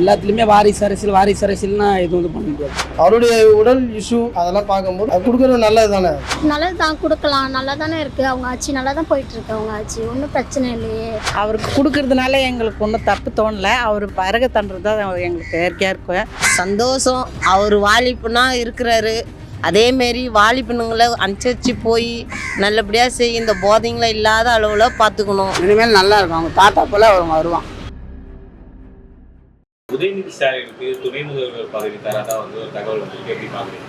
எல்லாத்துலேயுமே வாரிசு அரசியல் வாரிசு அரசியல்னா எதுவும் வந்து பண்ண முடியாது அவருடைய உடல் இஷ்யூ அதெல்லாம் பார்க்கும்போது அது கொடுக்குறது நல்லது தானே? நல்லது தான் கொடுக்கலாம். நல்லா தானே இருக்குது அவங்க ஆட்சி நல்லா தான் போயிட்டு இருக்கு அவங்க ஆட்சி. ஒன்றும் பிரச்சனை இல்லையே. அவருக்கு கொடுக்கறதுனால எங்களுக்கு ஒன்றும் தப்பு தோணல. அவர் பறக தண்டுறது தான் எங்களுக்கு இயற்கையாக இருக்கும் சந்தோஷம். அவர் வாலிபனா இருக்கிறாரு. அதேமாரி வாலிபனுங்களை அனுசரித்து போய் நல்லபடியாக செய்ய இந்த போதைங்களை இல்லாத அளவில் பார்த்துக்கணும் இனிமேல் நல்லா இருக்கும். அவங்க தாத்தா போல அவங்க வருவான். உதயநிதி ஸ்டாலினுக்கு துணை முதல்வர் பதவி தரதா வந்து ஒரு தகவல் வந்திருக்கு. எப்படி பாக்குறீங்க?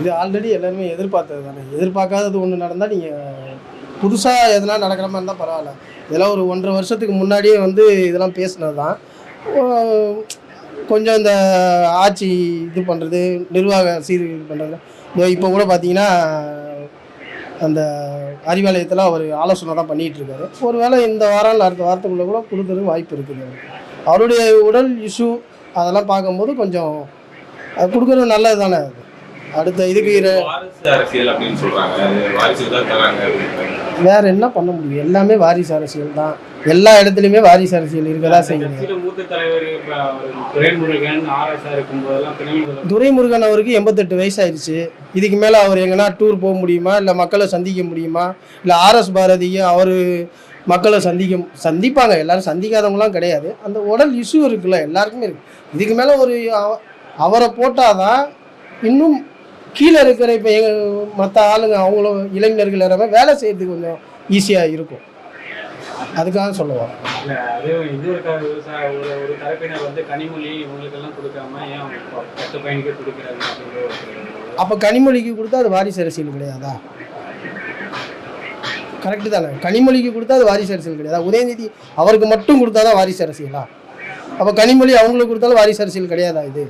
இது ஆல்ரெடி எல்லாருமே எதிர்பார்த்தது தானே. எதிர்பார்க்காதது ஒன்று நடந்தால் நீங்கள் புதுசாக எதனா நடக்கிற மாதிரி இருந்தால் பரவாயில்ல. இதெல்லாம் ஒரு ஒன்றரை வருஷத்துக்கு முன்னாடியே வந்து இதெல்லாம் பேசினது தான் கொஞ்சம் இந்த ஆட்சி இது பண்ணுறது நிர்வாக சீர் இது பண்ணுறது இப்போ கூட பார்த்தீங்கன்னா அந்த அறிவாலயத்தில் அவர் ஆலோசனை தான் பண்ணிகிட்டு இருக்காரு. ஒருவேளை இந்த வாரம் இல்லை அடுத்த வாரத்துக்குள்ளே கூட கொடுக்கறதுக்கு வாய்ப்பு இருக்குது. அவருடைய உடல் இஷ்யூ அதெல்லாம் பார்க்கும்போது கொஞ்சம் அது கொடுக்குறது நல்லது தானே அது. அடுத்த இதுக்கு அரசியல் அப்படின்னு வேற என்ன பண்ண முடியும்? எல்லாமே வாரிசு அரசியல் தான். எல்லா இடத்துலையுமே வாரிசு அரசியல் இருக்கதா அவர் துரைமுருகன் அவருக்கு எண்பத்தெட்டு வயசாயிருச்சு. இதுக்கு மேலே அவர் எங்கன்னா டூர் போக முடியுமா? இல்லை மக்களை சந்திக்க முடியுமா? இல்லை ஆர்எஸ் பாரதியும் அவர் மக்களை சந்திக்க சந்திப்பாங்க. எல்லாரும் சந்திக்காதவங்களாம் கிடையாது. அந்த உடல் இஷ்யூ இருக்குல்ல எல்லாருக்குமே இருக்கு. இதுக்கு மேலே ஒரு அவ- அவரை போட்டாதான் இன்னும் கீழே இருக்கிற இப்போ எங்கள் மற்ற ஆளுங்க அவங்களும் இளைஞர்கள் எல்லாமே வேலை செய்யறதுக்கு கொஞ்சம் ஈஸியாக இருக்கும். அதுக்காக சொல்லுவாங்க இல்ல அது இது ஒரு க- விவசாய ஒரு ஒரு தரப்பினர் வந்து கனிமொழி இவங்களுக்கெல்லாம் கொடுக்காம ஏன் அவங்க ப- பத்து பையனுக்கு கொடுக்குறாங்க அப்படிங்கிற ஒரு அப்போ கனிமொழிக்கு கொடுத்தா அது வாரிசு அரசியல் கிடையாதா? கரெக்டு தானே. கனிமொழிக்கு கொடுத்தா அது வாரிசு அரசியல் கிடையாதா. உதயநிதி அவருக்கு மட்டும் கொடுத்தா தான் வாரிசு அரசியலா? அப்போ கனிமொழி அவங்களுக்கு கொடுத்தாலும் வாரிசு அரசியல் கிடையாதா இது?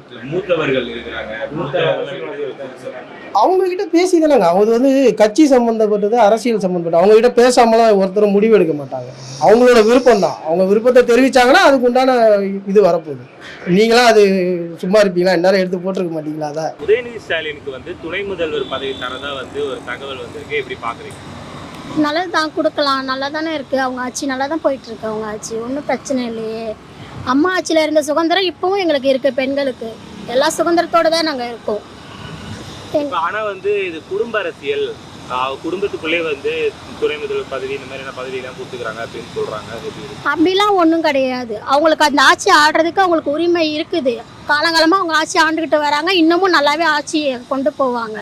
அவங்க கிட்ட பேசி தானேங்க. அவங்க வந்து கட்சி சம்மந்தப்பட்டது அரசியல் சம்மந்தப்பட்டது அவங்க கிட்ட பேசாமலாம் ஒருத்தர் முடிவு எடுக்க மாட்டாங்க. அவங்களோட விருப்பம் தான். அவங்க விருப்பத்தை தெரிவிச்சாங்கன்னா அதுக்கு உண்டான இது வரப்போகுது. நீங்களாம் அது சும்மா இருப்பீங்களா? இந்நேரம் எடுத்து போட்டிருக்க மாட்டீங்களா அதை? உதயநிதி ஸ்டாலினுக்கு வந்து துணை முதல்வர் பதவி தரதா வந்து ஒரு தகவல் வந்திருக்கு. எப்படி பாக்குறீங்க? நல்லது தான் கொடுக்கலாம் நல்லா தானே இருக்குது அவங்க ஆட்சி நல்லா தான் போயிட்டு இருக்கு அவங்க ஆட்சி ஒன்றும் பிரச்சனை இல்லையே. அம்மா ஆட்சியில் இருந்த சுதந்திரம் இப்போவும் எங்களுக்கு இருக்குது பெண்களுக்கு. எல்லா சுதந்திரத்தோடு தான் நாங்கள் இருக்கோம். இப்ப ஆனா வந்து இது குடும்ப அரசியல். குடும்பத்துக்குள்ளே வந்து துணை முதல்வர் பதவி இந்த மாதிரியான பதவி எல்லாம் கொடுத்துக்கிறாங்க அப்படின்னு இருக்கு? அப்படிலாம் ஒன்றும் கிடையாது. அவங்களுக்கு அந்த ஆட்சி ஆடுறதுக்கு அவங்களுக்கு உரிமை இருக்குது. காலங்காலமாக அவங்க ஆட்சி ஆண்டுக்கிட்டு வராங்க. இன்னமும் நல்லாவே ஆட்சியை கொண்டு போவாங்க.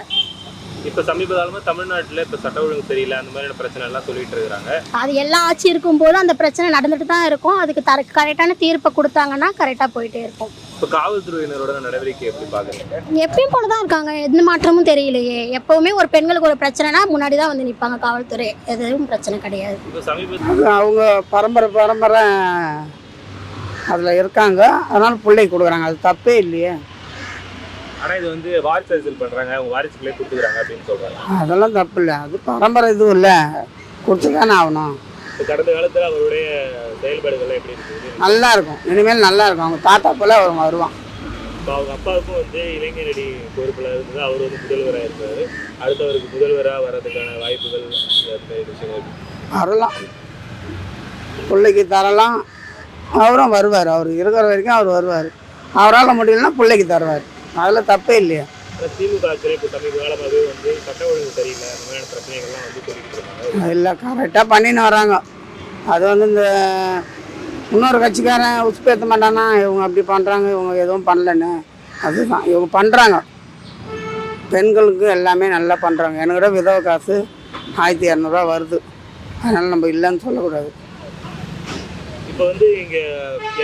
இப்ப சமீப காலமா தமிழ்நாட்டுல இப்ப சட்ட ஒழுங்கு சரியில்லை அந்த மாதிரியான பிரச்சனை எல்லாம் சொல்லிட்டு இருக்காங்க அது எல்லா ஆட்சி இருக்கும்போது அந்த பிரச்சனை நடந்துட்டு தான் இருக்கும். அதுக்கு தர கரெக்டான தீர்ப்பை கொடுத்தாங்கன்னா கரெக்டாக போயிட்டே இருக்கும். இப்ப காவல்துறையினரோட நடவடிக்கை எப்படி பாக்குறீங்க? எப்பயும் போல தான் இருக்காங்க. எந்த மாற்றமும் தெரியலையே. எப்பவுமே ஒரு பெண்களுக்கு ஒரு பிரச்சனைனா முன்னாடி தான் வந்து நிற்பாங்க காவல்துறை. எதுவும் பிரச்சனை கிடையாது. இப்ப சமீப அது அவங்க பரம்பரை பரம்பரை அதில் இருக்காங்க. அதனால பிள்ளை கொடுக்குறாங்க. அது தப்பே இல்லையே. ஆனா இது வந்து வாரிசு அரசியல் பண்றாங்க அவங்க வாரிசுகளே கொடுத்துக்கிறாங்க அப்படின்னு சொல்றாங்க. அதெல்லாம் தப்பு இல்லை. அது பரம்பரை இதுவும் இல்லை. கொடுத்து தானே ஆகணும் கடந்த காலத்துல அவருடைய செயல்பாடுகள் எப்படி இருக்குது நல்லா இருக்கும். இனிமேல் நல்லா இருக்கும். அவங்க தாத்தா போல அவங்க வருவான். இப்போ அவங்க அப்பாவுக்கும் வந்து இளைஞரடி பொறுப்புல இருந்தது. அவர் வந்து முதல்வராக இருக்காரு அடுத்தவருக்கு முதல்வராக வர்றதுக்கான வாய்ப்புகள் அந்த விஷயங்கள் வரலாம். பிள்ளைக்கு தரலாம். அவரும் வருவார். அவர் இருக்கிற வரைக்கும் அவர் வருவார். அவரால் முடியலன்னா பிள்ளைக்கு தருவார். அதில் தப்பே இல்லையா? திமுக இப்போ சமீப காலமாகவே வந்து சட்ட ஒழுங்கு சரியில்லை அந்த மாதிரியான பிரச்சனைகள்லாம் வந்து சொல்லிட்டு இருக்காங்க இல்லை கரெக்டாக பண்ணின்னு வராங்க. அது வந்து இந்த இன்னொரு கட்சிக்காரன் உசுப்பேற்ற மாட்டானா? இவங்க அப்படி பண்ணுறாங்க இவங்க எதுவும் பண்ணலன்னு. அதுதான் இவங்க பண்ணுறாங்க பெண்களுக்கு எல்லாமே நல்லா பண்ணுறாங்க எனக்கிட்ட விதவை காசு ஆயிரத்தி இரநூறுவா வருது. அதனால் நம்ம இல்லைன்னு சொல்லக்கூடாது. இப்போ வந்து இங்க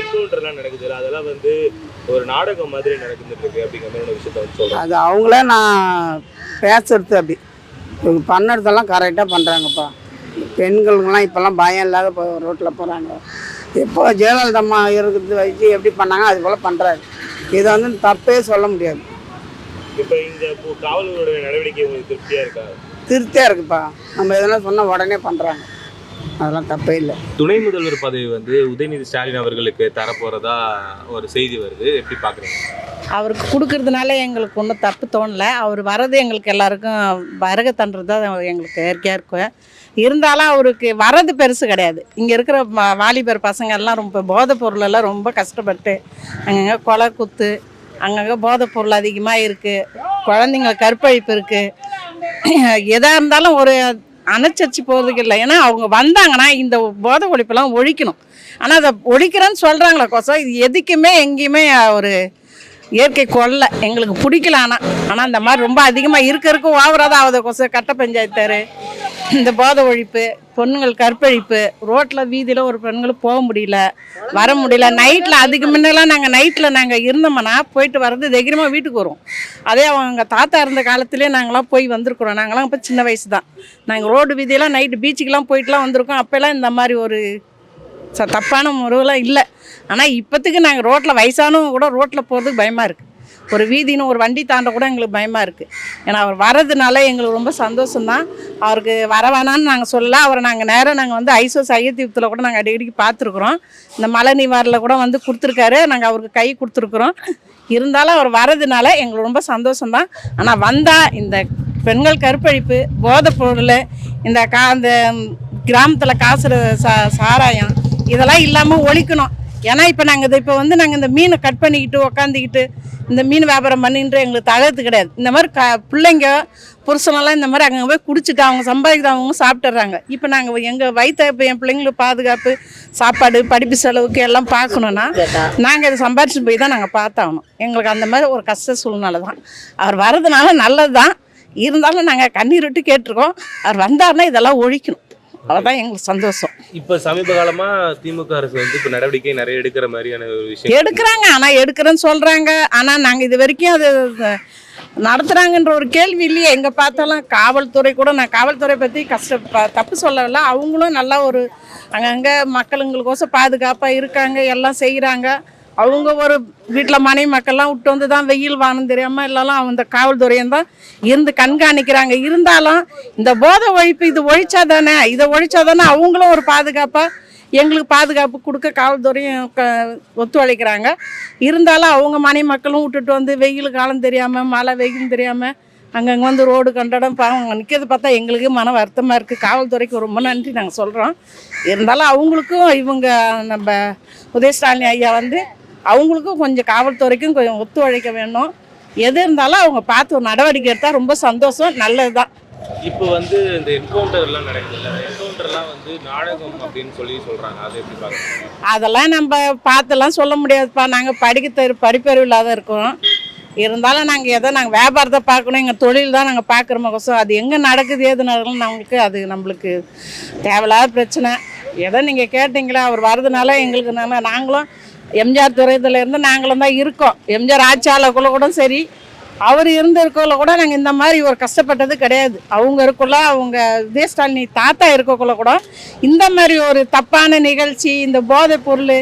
என்கவுண்டர்லாம் நடக்குது அதெல்லாம் வந்து ஒரு நாடகம் மாதிரி நடந்துட்டு இருக்கு அப்படிங்கிற மாதிரி ஒரு விஷயத்த வந்து சொல்றாங்க. அது அவங்களே நான் பேசுறது அப்படி. இவங்க பண்ணுறதெல்லாம் கரெக்டாக பண்ணுறாங்கப்பா பெண்களுக்கெல்லாம் இப்போல்லாம் பயம் இல்லாத இப்போ ரோட்டில் போகிறாங்க எப்போ ஜெயலலிதா அம்மா இருக்கிறது வச்சு எப்படி பண்ணாங்க அது போல் பண்ணுறாரு இதை வந்து தப்பே சொல்ல முடியாது. இப்போ இந்த இப்போ காவலர்களுடைய நடவடிக்கை உங்களுக்கு திருப்தியா இருக்கா? திருப்தியாக இருக்குப்பா. நம்ம எதனா சொன்னால் உடனே பண்ணுறாங்க அதெல்லாம் தப்பே இல்லை. துணை முதல்வர் பதவி வந்து உதயநிதி ஸ்டாலின் அவர்களுக்கு தரப்போறதா ஒரு செய்தி வருது. எப்படி பாக்குறீங்க அவருக்கு கொடுக்கறதுனால எங்களுக்கு ஒன்றும் தப்பு தோணலை. அவர் வர்றது எங்களுக்கு எல்லாருக்கும் வரக தண்டுறது தான் எங்களுக்கு இயற்கையாக இருக்கும். இருந்தாலும் அவருக்கு வர்றது பெருசு கிடையாது. இங்கே இருக்கிற வாலிபர் பசங்க எல்லாம் ரொம்ப போதைப் பொருளெல்லாம் ரொம்ப கஷ்டப்பட்டு அங்கங்கே கொலை குத்து அங்கங்கே போதைப் பொருள் அதிகமாக இருக்குது குழந்தைங்க கற்பழிப்பு இருக்குது எதாக இருந்தாலும் ஒரு அனுசரிச்சு போகிறதுக்கு இல்லை. ஏன்னா அவங்க வந்தாங்கன்னா இந்த போதை ஒழிப்பெல்லாம் ஒழிக்கணும். ஆனால் அதை ஒழிக்கிறேன்னு சொல்கிறாங்களே கோசம் இது எதுக்குமே எங்கேயுமே ஒரு இயற்கை கொல்லை. எங்களுக்கு பிடிக்கல ஆனால் ஆனால் இந்த மாதிரி ரொம்ப அதிகமாக இருக்க இருக்க ஓவராக தான் ஆகுது கொசம். கட்ட பஞ்சாயத்தார் இந்த போதை ஒழிப்பு பொண்ணுங்கள் கற்பழிப்பு ரோட்டில் வீதியில் ஒரு பெண்களும் போக முடியல வர முடியல. நைட்டில் அதுக்கு முன்னெல்லாம் நாங்கள் நைட்டில் நாங்கள் இருந்தோம்னா போயிட்டு வர்றது தைரியமாக வீட்டுக்கு வருவோம். அதே அவங்க தாத்தா இருந்த காலத்துலேயே நாங்களாம் போய் வந்திருக்கிறோம். நாங்களாம் இப்போ சின்ன வயசு தான் நாங்கள் ரோடு வீதியெல்லாம் நைட்டு பீச்சுக்கெலாம் போயிட்டுலாம் வந்திருக்கோம். அப்போல்லாம் இந்த மாதிரி ஒரு ச தப்பான முறையெல்லாம் இல்லை. ஆனால் இப்போத்துக்கு நாங்கள் ரோட்டில் வயசானவங்க கூட ரோட்டில் போகிறதுக்கு பயமாக இருக்குது ஒரு வீதின்னு ஒரு வண்டி தாண்ட கூட எங்களுக்கு பயமாக இருக்குது ஏன்னா அவர் வர்றதுனால எங்களுக்கு ரொம்ப சந்தோஷம்தான். அவருக்கு வர வேணான்னு நாங்கள் சொல்லல. அவரை நாங்கள் நேராக நாங்கள் வந்து ஐசோஸ் ஐயத்தீபத்தில் கூட நாங்கள் அடிக்கடிக்கு பார்த்துருக்குறோம். இந்த மழை நிவாரில் கூட வந்து கொடுத்துருக்காரு. நாங்கள் அவருக்கு கை கொடுத்துருக்குறோம். இருந்தாலும் அவர் வரதுனால எங்களுக்கு ரொம்ப சந்தோஷம்தான். ஆனால் வந்தால் இந்த பெண்கள் கற்பழிப்பு போதைப் பொருள் இந்த கா அந்த கிராமத்தில் காசுற சா சாராயம் இதெல்லாம் இல்லாமல் ஒழிக்கணும். ஏன்னா இப்போ நாங்கள் இதை இப்போ வந்து நாங்கள் இந்த மீனை கட் பண்ணிக்கிட்டு உக்காந்துக்கிட்டு இந்த மீன் வியாபாரம் பண்ணின்ற எங்களுக்கு தகத்து கிடையாது. இந்த மாதிரி க பிள்ளைங்க புருஷனெல்லாம் இந்த மாதிரி அங்கே போய் குடிச்சிட்டு அவங்க சம்பாதிக்கிட்டு அவங்க சாப்பிட்டுறாங்க. இப்போ நாங்கள் எங்கள் வயிற்ற இப்போ என் பிள்ளைங்களுக்கு பாதுகாப்பு சாப்பாடு படிப்பு செலவுக்கு எல்லாம் பார்க்கணுன்னா நாங்கள் இதை சம்பாரிச்சு போய் தான் நாங்கள் பார்த்தாகணும். எங்களுக்கு அந்த மாதிரி ஒரு கஷ்ட சூழ்நிலை தான். அவர் வர்றதுனால நல்லது தான் இருந்தாலும் நாங்கள் கண்ணீர் விட்டு கேட்டிருக்கோம். அவர் வந்தாருன்னா இதெல்லாம் ஒழிக்கணும். அவ்வளோதான் எங்களுக்கு சந்தோஷம். இப்போ சமீப காலமா திமுக அரசு வந்து இப்போ நடவடிக்கை நிறைய எடுக்கிற மாதிரியான ஒரு விஷயம். எடுக்கிறாங்க. ஆனால் எடுக்கிறேன்னு சொல்கிறாங்க ஆனால் நாங்கள் இது வரைக்கும் அது நடத்துகிறாங்கன்ற ஒரு கேள்வி இல்லையே. எங்கே பார்த்தாலும் காவல்துறை கூட நான் காவல்துறை பற்றி கஷ்ட தப்பு சொல்லவில்லை அவங்களும் நல்லா ஒரு அங்கங்கே மக்களுங்களுக்கோசம் பாதுகாப்பாக இருக்காங்க. எல்லாம் செய்கிறாங்க அவங்க ஒரு வீட்டில் மனை மக்கள்லாம் விட்டு வந்து தான் வெயில் வானம் தெரியாமல் இல்லைலாம் அந்த காவல்துறையும் தான் இருந்து கண்காணிக்கிறாங்க. இருந்தாலும் இந்த போதை ஒழிப்பு இது ஒழிச்சா தானே? இதை ஒழிச்சா தானே அவங்களும் ஒரு பாதுகாப்பாக எங்களுக்கு பாதுகாப்பு கொடுக்க காவல்துறையும் க ஒத்துழைக்கிறாங்க. இருந்தாலும் அவங்க மனை மக்களும் விட்டுட்டு வந்து வெயில் காலம் தெரியாமல் மழை வெயில் தெரியாமல் அங்கங்கே வந்து ரோடு கண்டடம் பாவம் நிற்கிறது பார்த்தா எங்களுக்கு மன வருத்தமாக இருக்குது காவல்துறைக்கு ரொம்ப நன்றி நாங்கள் சொல்கிறோம் இருந்தாலும் அவங்களுக்கும் இவங்க நம்ம உதய ஸ்டாலின் ஐயா வந்து அவங்களுக்கும் கொஞ்சம் காவல்துறைக்கும் கொஞ்சம் ஒத்துழைக்க வேணும். எது இருந்தாலும் அவங்க பார்த்து ஒரு நடவடிக்கை எடுத்தால் ரொம்ப சந்தோஷம் நல்லது தான் இப்போ வந்து இந்த என்கவுண்டர் எல்லாம் நடக்குதுல்ல என்கவுண்டர்லாம் வந்து நாடகம் அப்படின்னு சொல்லி சொல்றாங்க. அதை எப்படி பார்க்குறீங்க? அதெல்லாம் நம்ம பார்த்துலாம் சொல்ல முடியாதுப்பா. நாங்கள் படிக்க தெரு படிப்பறிவு இல்லாத இருக்கோம். இருந்தாலும் நாங்கள் எதோ நாங்கள் வியாபாரத்தை பார்க்கணும் எங்கள் தொழில் தான் நாங்கள் பார்க்குறோம் கோசம் அது எங்கே நடக்குது ஏது நடக்குதுன்னு நம்மளுக்கு அது நம்மளுக்கு தேவையில்லாத பிரச்சனை. எதோ நீங்கள் கேட்டிங்களா அவர் வர்றதுனால எங்களுக்கு நாங்களும் எம்ஜிஆர் துறையத்தில் இருந்து நாங்களும் தான் இருக்கோம். எம்ஜிஆர் ஆட்சியாளர்குள்ள கூட சரி அவர் இருந்திருக்கல கூட நாங்கள் இந்த மாதிரி ஒரு கஷ்டப்பட்டது கிடையாது. அவங்க இருக்குள்ள அவங்க விஜய் ஸ்டாலினி தாத்தா இருக்கக்குள்ள கூட இந்த மாதிரி ஒரு தப்பான நிகழ்ச்சி இந்த போதைப் பொருள்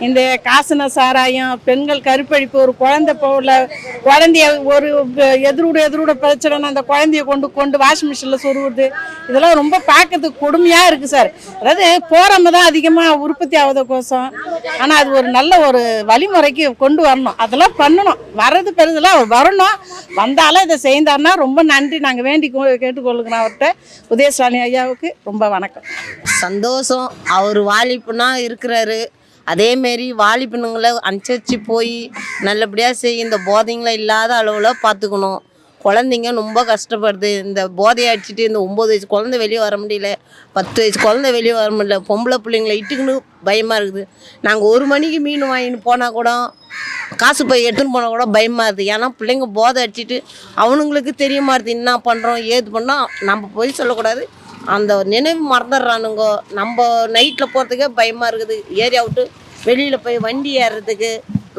இந்த காசன சாராயம் பெண்கள் கருப்பழிப்பு ஒரு குழந்தை போல குழந்தைய ஒரு எதிரோட எதிரோட பிரச்சனைனா அந்த குழந்தைய கொண்டு கொண்டு வாஷிங் மிஷினில் சொருவுறது. இதெல்லாம் ரொம்ப பார்க்கறதுக்கு கொடுமையாக இருக்குது சார். அதாவது போகிறவங்க தான் அதிகமாக உற்பத்தி ஆகுதுக்கோசம் ஆனால் அது ஒரு நல்ல ஒரு வழிமுறைக்கு கொண்டு வரணும். அதெல்லாம் பண்ணணும். வர்றது பெருதெல்லாம் அவர் வரணும். வந்தாலும் இதை செய்தார்னா ரொம்ப நன்றி. நாங்கள் வேண்டி கொ- அவர்கிட்ட. உதயசாலி ஐயாவுக்கு ரொம்ப வணக்கம். சந்தோஷம். அவர் வாலிப்புனா இருக்கிறாரு. அதேமாரி வாலிபனுங்களை அனுசரித்து போய் நல்லபடியாக செய் இந்த போதைங்களை இல்லாத அளவில் பார்த்துக்கணும் குழந்தைங்க ரொம்ப கஷ்டப்படுது. இந்த போதையை அடிச்சுட்டு இந்த ஒம்பது வயசு குழந்தை வெளியே வர முடியல பத்து வயசு குழந்தை வெளியே வர முடியல பொம்பளை பிள்ளைங்களை இட்டுக்குன்னு பயமாக இருக்குது. நாங்கள் ஒரு மணிக்கு மீன் வாங்கிட்டு போனால் கூட காசு போய் எடுத்துன்னு போனால் கூட பயமாக இருக்குது. ஏன்னா பிள்ளைங்க போதை அடிச்சிட்டு அவனுங்களுக்கு தெரிய மாட்டுது என்ன பண்ணுறோம் ஏது பண்ணோம் நம்ம போய் சொல்லக்கூடாது. அந்த நினைவு மறந்துடுறானுங்க. நம்ம நைட்டில் போகிறதுக்கே பயமாக இருக்குது. ஏரியா விட்டு வெளியில் போய் வண்டி ஏறுறதுக்கு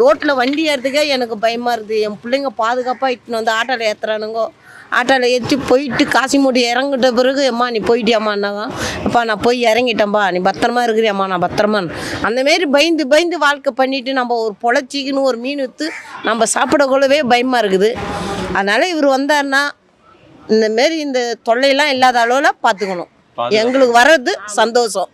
ரோட்டில் வண்டி ஏறுறதுக்கே எனக்கு பயமாக இருக்குது. என் பிள்ளைங்க பாதுகாப்பாக இட்டுன்னு வந்து ஆட்டோவில் ஏற்றுறானுங்கோ ஆட்டோவில் ஏற்றி போயிட்டு காசி மூட்டி இறங்கிட்ட பிறகு அம்மா நீ போயிட்டியாம்மான்னாங்க அப்பா நான் போய் இறங்கிட்டேன்ப்பா நீ பத்திரமா இருக்கிறியாம்மா நான் பத்திரமா. அந்தமாரி பயந்து பயந்து வாழ்க்கை பண்ணிட்டு நம்ம ஒரு பொழைச்சிக்கின்னு ஒரு மீன் விற்று நம்ம சாப்பிடக்குள்ளவே பயமாக இருக்குது. அதனால் இவர் வந்தாருன்னா இந்த மாரி இந்த தொல்லையெல்லாம் இல்லாத அளவில் பார்த்துக்கணும் எங்களுக்கு வர்றது சந்தோஷம்.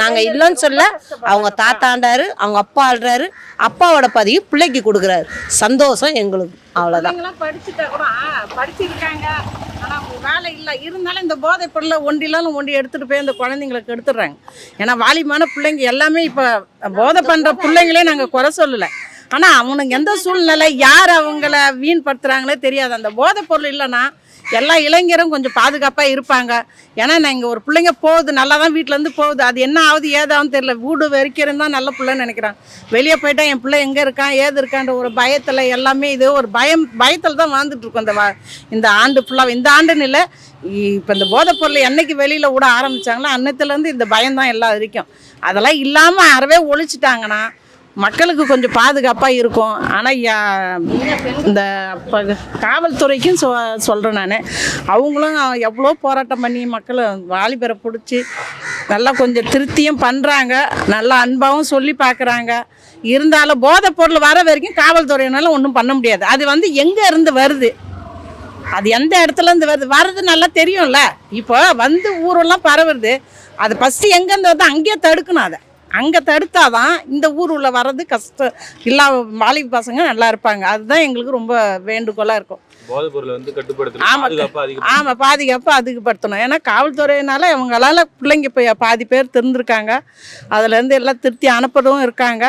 நாங்கள் இல்லைன்னு சொல்ல அவங்க தாத்தாண்டாரு அவங்க அப்பா ஆடுறாரு அப்பாவோட பதவி பிள்ளைக்கு கொடுக்குறாரு. சந்தோஷம் எங்களுக்கு. அவ்வளோதான் படிச்சுட்டா கூட படிச்சிருக்காங்க. ஆனால் வேலை இல்லை. இருந்தாலும் இந்த போதைப் பொருளை ஒண்டிலாலும் ஒண்டி எடுத்துகிட்டு போய் இந்த குழந்தைங்களுக்கு எடுத்துடுறாங்க. ஏன்னா வாலிபான பிள்ளைங்க எல்லாமே இப்போ போதை பண்ணுற பிள்ளைங்களே நாங்கள் குறை சொல்லலை. ஆனால் அவனுங்க எந்த சூழ்நிலை யார் அவங்கள வீண்படுத்துகிறாங்களே தெரியாது. அந்த போதைப் பொருள் இல்லைன்னா எல்லா இளைஞரும் கொஞ்சம் பாதுகாப்பாக இருப்பாங்க. ஏன்னா நான் இங்கே ஒரு பிள்ளைங்க போகுது நல்லா தான் வீட்டிலேருந்து போகுது. அது என்ன ஆகுது ஏதாவும் தெரியல. வீடு வரைக்கும் தான் நல்ல பிள்ளைன்னு நினைக்கிறாங்க வெளியே போயிட்டா என் பிள்ளை எங்கே இருக்கான் ஏது இருக்கான்ற ஒரு பயத்தில் எல்லாமே இது ஒரு பயம் பயத்தில் தான் வாழ்ந்துட்டு இருக்கோம். இந்த வா இந்த ஆண்டு ஃபுல்லாக இந்த ஆண்டுன்னு இல்லை இப்போ இந்த போதைப் பொருளை என்னைக்கு வெளியில் விட ஆரம்பிச்சாங்களோ அன்னத்துலேருந்து இந்த பயம் தான் எல்லாம் வரைக்கும் அதெல்லாம் இல்லாமல் அறவே ஒழிச்சிட்டாங்கன்னா மக்களுக்கு கொஞ்சம் பாதுகாப்பாக இருக்கும். ஆனால் இந்த இப்போ காவல்துறைக்கும் சொ சொல்கிறேன் நான். அவங்களும் எவ்வளோ போராட்டம் பண்ணி மக்களை வாலிபரை பிடிச்சி நல்லா கொஞ்சம் திருப்தியும் பண்ணுறாங்க நல்லா அன்பாகவும் சொல்லி பார்க்குறாங்க இருந்தாலும் போதைப் பொருள் வர வரைக்கும் காவல்துறையினால ஒன்றும் பண்ண முடியாது. அது வந்து எங்கே இருந்து வருது? அது எந்த இடத்துல இருந்து வருது? வர்றது நல்லா தெரியும்ல. இப்போ வந்து ஊரெல்லாம் பரவுறது. அது ஃபஸ்ட்டு எங்கேருந்து வருது அங்கேயே தடுக்கணும் அதை. அங்கே தடுத்தாதான் இந்த ஊர் உள்ள வர்றது கஷ்டம் இல்லா வாலிப பசங்க நல்லா இருப்பாங்க. அதுதான் எங்களுக்கு ரொம்ப வேண்டுகோளாக இருக்கும். போதைப் பொருளை வந்து கட்டுப்படுத்தணும். ஆமா. பாதுகாப்பா அதிகம் ஆமாம் பாதுகாப்பு அதிகப்படுத்தணும். ஏன்னா காவல்துறையினால இவங்களால பிள்ளைங்க இப்போ பாதி பேர் திருந்திருக்காங்க. அதுலேருந்து எல்லாம் திருத்தி அனுப்புறதும் இருக்காங்க.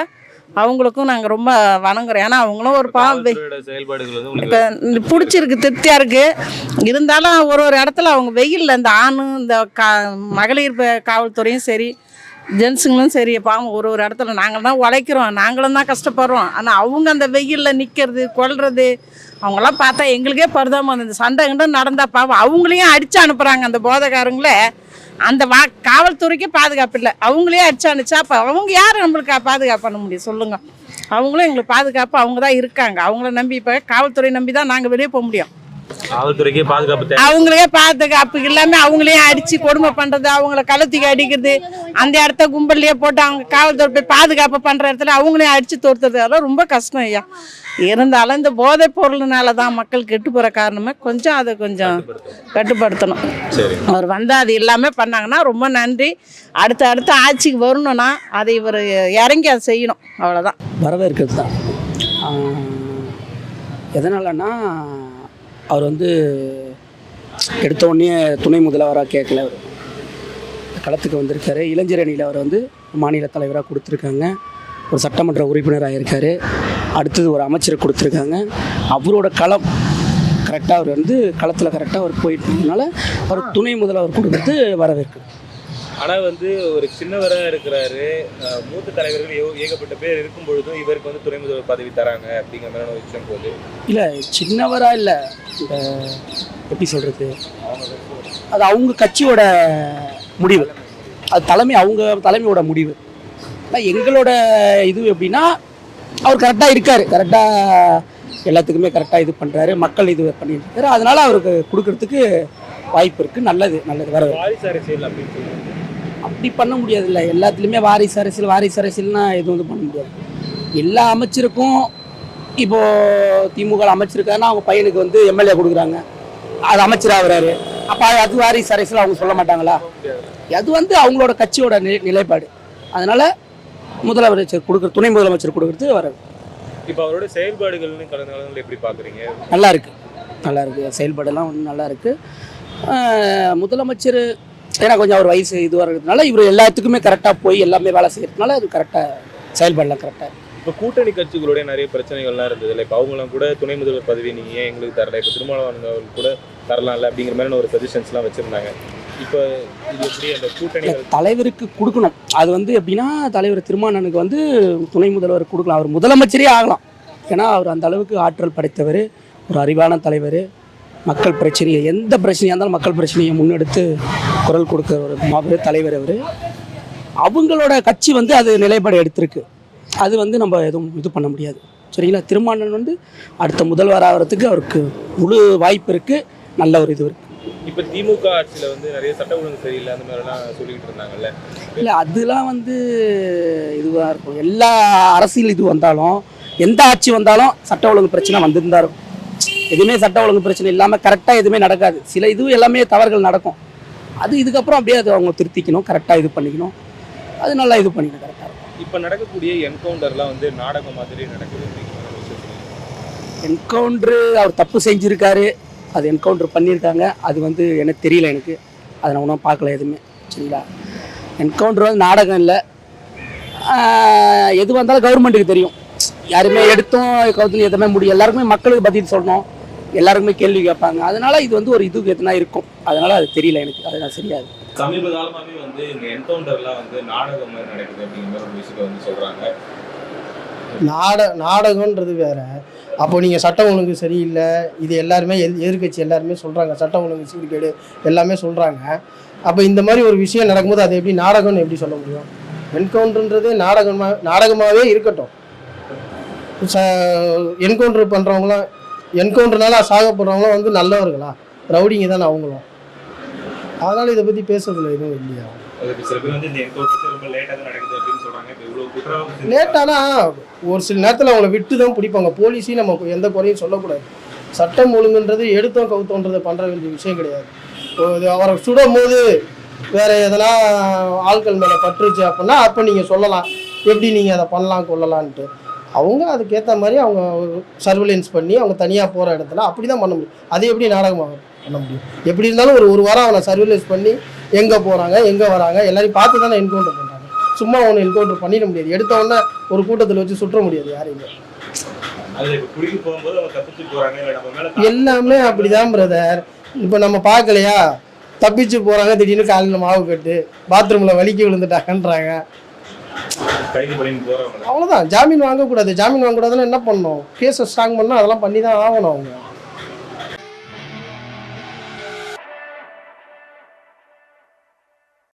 அவங்களுக்கும் நாங்கள் ரொம்ப வணங்குறோம். ஏன்னா அவங்களும் ஒரு வந்து இப்போ பிடிச்சிருக்கு திருப்தியாக இருக்குது இருந்தாலும் ஒரு ஒரு இடத்துல அவங்க வெயிலில் இந்த ஆணு இந்த கா மகளிர் காவல்துறையும் சரி ஜென்ஸுங்களும் சரி பாவம் ஒரு ஒரு இடத்துல நாங்கள் தான் உழைக்கிறோம். நாங்களும் தான் கஷ்டப்படுறோம். ஆனால் அவங்க அந்த வெயிலில் நிற்கிறது கொள்வது அவங்களாம் பார்த்தா எங்களுக்கே பரிதாபம் வந்து சண்டை கிண்டை நடந்தால் பாவம் அவங்களையும் அடித்து அனுப்புகிறாங்க அந்த போதைக்காரங்களே. அந்த வா காவல்துறைக்கே பாதுகாப்பு இல்லை. அவங்களே அடிச்சு அனுப்பிச்சா அப்போ அவங்க யார் நம்மளுக்கு பாதுகாப்பு பண்ண முடியும்? சொல்லுங்கள் அவங்களும் எங்களுக்கு பாதுகாப்பு அவங்க தான் இருக்காங்க. அவங்கள நம்பி இப்போ காவல்துறை நம்பி தான் நாங்கள் வெளியே போக முடியும். அவங்களே பாதுகாப்பு இல்லாம அவங்களையும் அடிச்சு கொடுமை பண்றது அவங்கள கழுத்துக்கு அடிக்கிறது அந்த இடத்த கும்பல்லையே போட்டு அவங்க காவல்துறை போய் பாதுகாப்பு பண்ற இடத்துல அவங்களையும் அடிச்சு தோர்த்துறது அதெல்லாம் ரொம்ப கஷ்டம் ஐயா. இருந்தாலும் இந்த போதைப் பொருள்னால தான் மக்கள் கெட்டு போற காரணமே கொஞ்சம் அதை கொஞ்சம் கட்டுப்படுத்தணும். சரி. அவர் வந்து அது இல்லாமல் பண்ணாங்கன்னா ரொம்ப நன்றி. அடுத்த அடுத்த ஆட்சிக்கு வரணும்னா அதை இவர் இறங்கி அதை செய்யணும். அவ்வளோதான் வரவேற்கிறது தான். எதனாலன்னா அவர் வந்து எடுத்த உடனே துணை முதல்வராக கேட்கல அவர். களத்துக்கு வந்திருக்காரு. இளைஞர் அணியில் அவர் வந்து மாநில தலைவராக கொடுத்துருக்காங்க. ஒரு சட்டமன்ற உறுப்பினராக இருக்கார். அடுத்தது ஒரு அமைச்சர் கொடுத்துருக்காங்க. அவரோட களம் கரெக்டாக அவர் வந்து களத்தில் கரெக்டாக அவர் போயிட்டதுனால அவர் துணை முதல்வர் கொடுக்கறது வரவேற்கு ஆனா வந்து ஒரு சின்னவரா இருக்கிறாரு மூத்த தலைவர்கள் ஏக- ஏகப்பட்ட பேர் இருக்கும் பொழுதும் இவருக்கு வந்து துணை முதல்வர் பதவி தராங்க அப்படிங்கிற மாதிரி ஒரு விஷயம் போகுது. இல்லை சின்னவராக இல்லை. எப்படி சொல்கிறது அது அவங்க கட்சியோட முடிவு. அது தலைமை அவங்க தலைமையோட முடிவு. ஆனால் எங்களோட இது எப்படின்னா அவர் கரெக்டாக இருக்கார். கரெக்டாக எல்லாத்துக்குமே கரெக்டாக இது பண்ணுறாரு மக்கள் இது பண்ணிட்டு இருக்காரு. அதனால அவருக்கு கொடுக்கறதுக்கு வாய்ப்பு இருக்குது நல்லது நல்லது. வர அப்படி பண்ண முடியாதுல்ல. எல்லாத்துலேயுமே வாரிசு அரசியல் வாரிசு அரசியல்னா எதுவும் இது பண்ண முடியாது. எல்லா அமைச்சருக்கும் இப்போ திமுக அமைச்சிருக்காருன்னா அவங்க பையனுக்கு வந்து எம்எல்ஏ கொடுக்குறாங்க. அது அமைச்சராகிறாரு அப்போ அது வாரிசு அரசியல் அவங்க சொல்ல மாட்டாங்களா? அது வந்து அவங்களோட கட்சியோட நிலைப்பாடு. அதனால முதலமைச்சர் கொடுக்குற துணை முதலமைச்சர் கொடுக்குறது வர இப்போ அவரோட செயல்பாடுகள்னு கடந்த காலங்களில் எப்படி பாக்குறீங்க? நல்லா இருக்கு. நல்லா இருக்கு. செயல்பாடெல்லாம் வந்து நல்லா இருக்கு. ஆஹ் முதலமைச்சர் ஏன்னா கொஞ்சம் அவர் வயசு இதுவாக இருக்கிறதுனால இவர் எல்லாத்துக்குமே கரெக்டாக போய் எல்லாமே வேலை செய்யறதுனால அது கரெக்டாக செயல்பாடெல்லாம் கரெக்டாக இப்போ கூட்டணி கட்சிகளுடைய நிறைய பிரச்சனைகள்லாம் இருந்தது. இல்லை இப்போ அவங்களாம் கூட துணை முதல்வர் பதவி நீங்க ஏன் எங்களுக்கு தரல? இப்போ திருமாவளவன் அவர்கள் கூட தரலாம்ல அப்படிங்கிற மாதிரி ஒரு சஜஷன்ஸ்லாம் வச்சிருந்தாங்க. இப்போ இது எப்படி அந்த கூட்டணிகள் தலைவருக்கு கொடுக்கணும். அது வந்து எப்படின்னா தலைவர் திருமானனுக்கு வந்து துணை முதல்வர் கொடுக்கலாம். அவர் முதலமைச்சரே ஆகலாம். ஏன்னா அவர் அந்த அளவுக்கு ஆற்றல் படைத்தவர். ஒரு அறிவான தலைவர். மக்கள் பிரச்சனையை எந்த பிரச்சனையாக இருந்தாலும் மக்கள் பிரச்சனையை முன்னெடுத்து குரல் கொடுக்குற ஒரு மாபெரும் தலைவர் அவர். அவங்களோட கட்சி வந்து அது நிலைப்பாடு எடுத்திருக்கு. அது வந்து நம்ம எதுவும் இது பண்ண முடியாது. சரிங்களா? திருமானன் வந்து அடுத்த முதல்வர் ஆகிறதுக்கு அவருக்கு முழு வாய்ப்பு இருக்குது நல்ல ஒரு இது இருக்குது இப்போ திமுக ஆட்சியில வந்து நிறைய சட்ட ஒழுங்கு சரியில்லை அந்த மாதிரிலாம் சொல்லிட்டு இருந்தாங்கல்ல. இல்லை அதெல்லாம் வந்து இதுவாக இருக்கும். எல்லா அரசியல் இது வந்தாலும் எந்த ஆட்சி வந்தாலும் சட்ட ஒழுங்கு பிரச்சனை வந்துட்டு தான் இருக்கும். எதுவுமே சட்ட ஒழுங்கு பிரச்சனை இல்லாமல் கரெக்டாக எதுவுமே நடக்காது. சில இது எல்லாமே தவறுகள் நடக்கும். அது இதுக்கப்புறம் அப்படியே அது அவங்க திருத்திக்கணும் கரெக்டாக இது பண்ணிக்கணும். அது நல்லா இது பண்ணிட்டு கரெக்டாக இருக்கும். இப்போ நடக்கக்கூடிய என்கவுண்டர்லாம் வந்து நாடகம் மாதிரி நடக்குது. என்கவுண்ட்ரு அவர் தப்பு செஞ்சுருக்காரு. அது என்கவுண்டர் பண்ணியிருக்காங்க. அது வந்து எனக்கு தெரியல எனக்கு. அதை நான் ஒன்றும் பார்க்கல எதுவுமே. சரிங்களா? என்கவுண்டர் வந்து நாடகம் இல்லை. எது வந்தாலும் கவர்மெண்ட்டுக்கு தெரியும். யாருமே எடுத்தோம் கவுத்துல எதுவுமே முடியும் எல்லாருக்குமே மக்களுக்கு பதில் சொல்லணும். எல்லாருக்குமே கேள்வி கேட்பாங்க. அதனால இது வந்து ஒரு இதுக்கு எதுனா இருக்கும். அதனால அது தெரியல எனக்கு. அதுதான் சரியாது. சமீப காலமாவே வந்து இந்த என்கவுண்டர்லாம் வந்து நாடகம் மாதிரி நடக்குது அப்படிங்கிற ஒரு விஷயத்தை வந்து சொல்றாங்க. நாட நாடகன்றது வேற. அப்போ நீங்கள் சட்டம் ஒழுங்கு சரியில்லை. இது எல்லாருமே எதிர் எதிர்க்கட்சி எல்லாருமே சொல்கிறாங்க சட்டம் ஒழுங்கு சீர்கேடு எல்லாமே சொல்கிறாங்க அப்போ இந்த மாதிரி ஒரு விஷயம் நடக்கும்போது அது எப்படி நாடகம்னு எப்படி சொல்ல முடியும்? என்கவுண்டர்ன்றது நாடகமாக நாடகமாகவே இருக்கட்டும். ச என்கவுண்டர் பண்ணுறவங்களாம் என்கவுண்டர்னால சாகப்படுறவங்களாம் வந்து நல்லவர்களா? ரவுடிங்க தானே அவங்களும். அதனால் இதை பற்றி பேசுறதுல எதுவும் இல்லையா? லேட்டானா ஒரு சில நேரத்தில் அவங்கள விட்டு தான் பிடிப்பாங்க. போலீஸையும் நம்ம எந்த குறையும் சொல்லக்கூடாது. சட்டம் ஒழுங்குன்றது எடுத்தோம் கவுத்தோன்றது பண்ணுற வேண்டிய விஷயம் கிடையாது. அவரை சுடும் போது வேற எதனா ஆட்கள் மேலே பற்றுச்சு அப்படின்னா அப்போ நீங்கள் சொல்லலாம். எப்படி நீங்கள் அதை பண்ணலாம் கொள்ளலான்ட்டு அவங்க அதுக்கேற்ற மாதிரி அவங்க சர்வேலன்ஸ் பண்ணி அவங்க தனியாக போகிற இடத்துல அப்படி தான் பண்ண முடியும். அது எப்படி நாடகமாக பண்ண முடியும்? எப்படி இருந்தாலும் ஒரு ஒரு வாரம் அவனை சர்வேலன்ஸ் பண்ணி எங்கே போகிறாங்க எங்கே வராங்க எல்லாரையும் பார்த்து தானே என்கவுண்டர் பண்ணுறாங்க சும்மா அவனை என்கவுண்டர் பண்ணிட முடியாது. எடுத்த உடனே ஒரு கூட்டத்தில் வச்சு சுற்ற முடியாது யாரையுமே. எல்லாமே அப்படிதான் பிரதர் இப்போ நம்ம பார்க்கலையா? தப்பிச்சு போகிறாங்க திடீர்னு காலையில் மாவு கட்டு பாத்ரூமில் வலிக்கி விழுந்துட்டாங்கன்றாங்க. அவ்வளோதான் ஜாமீன் வாங்கக்கூடாது. ஜாமீன் வாங்கக்கூடாதுன்னா என்ன பண்ணணும்? கேஸை ஸ்ட்ராங் பண்ணால் அதெல்லாம் பண்ணி தான் ஆகணும் அவங்க.